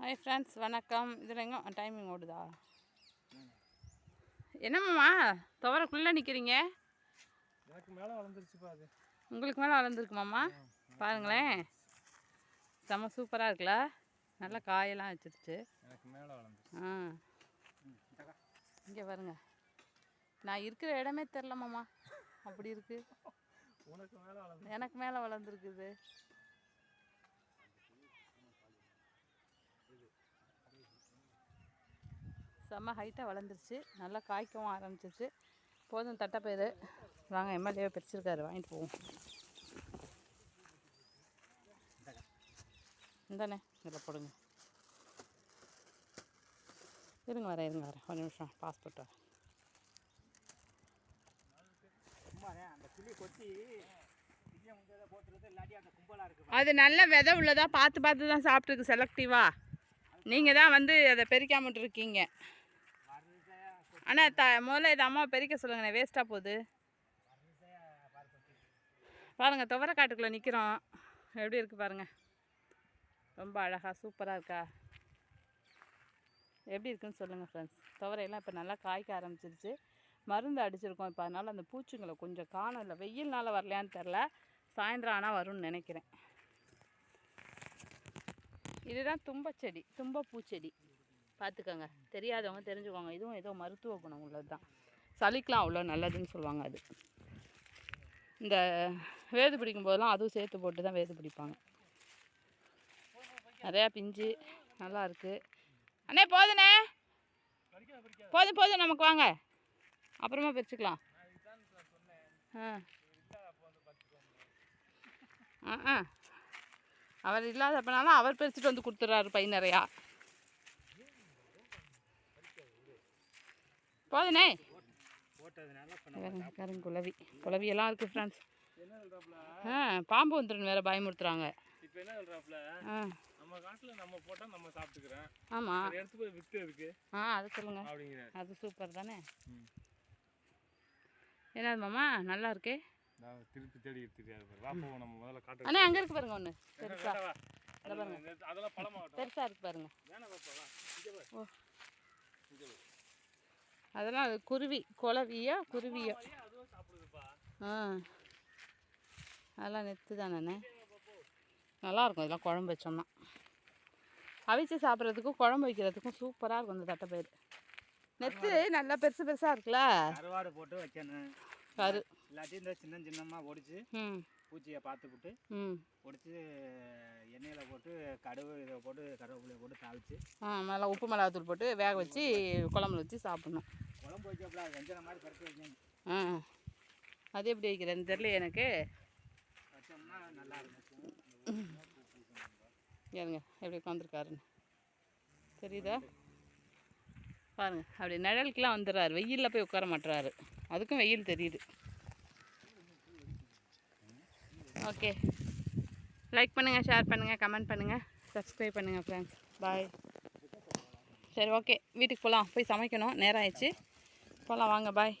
Hi friends வணக்கம். இதில் எங்கே டைமிங் ஓடுதா? என்னம்மா துவரக்குள்ளே நிற்கிறீங்க எனக்கு மேலே வளர்ந்துருச்சுப்பா அது. உங்களுக்கு மேலே வளர்ந்துருக்குமாம்மா? பாருங்களேன். செம்ம சூப்பராக இருக்குல்ல? நல்லா காயெல்லாம் வச்சிருச்சு. எனக்கு மேலே வளர்ந்துருச்சு. ஆ. இங்கே பாருங்க. நான் இருக்கிற இடமே தெரிலமாம்மா அப்படி இருக்கு. உனக்கு மேலே வளர்ந்து எனக்கு மேலே வளர்ந்துருக்குது. செம்ம ஹைட்டாக வளர்ந்துருச்சு. நல்லா காய்க்கவும் ஆரம்பிச்சிருச்சு. போதும் தட்டைப்பயிறு வாங்க எம்எல்ஏவை பிரிச்சிருக்காரு. வாங்கிட்டு போவோம். இந்தானே இதில் போடுங்க. இருங்க வரேன் இருங்க வரேன். ஒரு நிமிஷம் பாஸ்போர்ட் வரேன் அது நல்ல விதை உள்ளதா பார்த்து பார்த்து தான் சாப்பிட்ருக்கு செலக்டிவாக நீங்கள் தான் வந்து அதை பெரிக்காமட்டு இருக்கீங்க ஆனால் த முதல்ல இதை அம்மாவை பெரிக்க சொல்லுங்கண்ணே. வேஸ்ட்டாக போகுது. பாருங்கள் துவர காட்டுக்குள்ளே நிற்கிறோம் எப்படி இருக்குது பாருங்கள் ரொம்ப அழகாக சூப்பராக இருக்கா? எப்படி இருக்குன்னு சொல்லுங்கள் ஃப்ரெண்ட்ஸ் துவரையெல்லாம் இப்போ நல்லா காய்க்க ஆரம்பிச்சிருச்சு. மருந்து அடிச்சிருக்கோம். இப்போ அதனால் அந்த பூச்சிங்களை கொஞ்சம் காணும். இல்லை வெயில்னால வரலையான்னு தெரில சாயந்தரம் ஆனால் வரும்னு நினைக்கிறேன். இதுதான் தும்பச்செடி தும்ப பூச்செடி பார்த்துக்கோங்க தெரியாதவங்க தெரிஞ்சுக்கோங்க இதுவும் ஏதோ மருத்துவ குணம் உள்ளது தான். சளிக்கெலாம் அவ்வளோ நல்லதுன்னு சொல்லுவாங்க அது. இந்த வேது பிடிக்கும் போதெல்லாம் அதுவும் சேர்த்து போட்டு தான் வேது பிடிப்பாங்க. நிறையா பிஞ்சு நல்லா இருக்குது அண்ணே போதுண்ணே. போதும் போதும் நமக்கு வாங்க. அப்புறமா பிரிச்சுக்கலாம். ஆ. ஆ ஆ. அவர் இல்லாதப்பனாலும் அவர் பிரிச்சுட்டு வந்து கொடுத்துட்றாரு பை நிறையா. போதுண்ணே பாருங்க, பாருங்க குளவி குளவியெல்லாம் இருக்குது ஃப்ரெண்ட்ஸ் ஆ பாம்பு வந்துடும் வேறு பயமுறுத்துறாங்க. இப்போ என்ன நம்ம காட்டில் நம்ம போட்டால் நம்ம சாப்பிட்டுக்கிறேன் ஆமாம் அதை எடுத்து போய் விற்று இருக்கு ஆ அது சொல்லுங்கள் அப்படிங்கிறாரு. அது சூப்பர் தானே? ம். என்னது மாமா நல்லா இருக்கே? நான் திருப்பி தேடி தெரியாது பாரு. வா நம்ம முதல்ல காட்டு அண்ணே அங்கே இருக்கு பாருங்க ஒன்று பெருசா. அதெல்லாம் பழமாகட்டும். பெருசா இருக்கு பாருங்க. வேணாம் பாப்பா இங்கே இங்கே அதெல்லாம் அது குருவி குளவியோ குருவியோ? ஆ. அதெல்லாம் நெத்து தானே நல்லாயிருக்கும் இதெல்லாம் குழம்பு வச்சோம்னா. அவிச்சு சாப்பிட்றதுக்கும் குழம்பு வைக்கிறதுக்கும் சூப்பராக இருக்கும் இந்த தட்டைப்பயிறு. நெத்து நல்லா பெருசு பெருசாக இருக்குல்ல? கருவாடு போட்டு வைக்கணும் கரு. இல்லாட்டி இந்த சின்ன சின்னமாக ஒடிச்சு. ம். பூச்சியை பார்த்துக்கிட்டு ம். ஒடிச்சு எண்ணெயில் போட்டு கடுகு இதை போட்டு கருவேப்பிலையை போட்டு தாளிச்சு ஆ நல்லா உப்பு மிளகாத்தூள் போட்டு வேக வச்சு குழம்புல வச்சு சாப்பிட்ணும். குழம்பு வைக்கப்பல வெஞ்சன மாதிரி பறிச்சு வைக்கணும் ஆ அது எப்படி வைக்கிறேன்னு தெரியல எனக்கு. வச்சோம்னா நல்லா இருக்கும். ஏறுங்க எப்படி உட்காந்துருக்காருன்னு தெரியுதா? பாருங்க அப்படி நிழலுக்குலாம் வந்துடுறாரு. வெயிலில் போய் உட்கார மாட்டுறாரு. அதுக்கும் வெயில் தெரியுது. ஓகே. லைக் பண்ணுங்கள் ஷேர் பண்ணுங்கள் கமெண்ட் பண்ணுங்கள் சப்ஸ்கிரைப் பண்ணுங்கள் ஃப்ரெண்ட்ஸ் பாய் சரி ஓகே வீட்டுக்கு போகலாம் போய் சமைக்கணும். நேரம் ஆயிடுச்சு. போகலாம் வாங்க. பாய்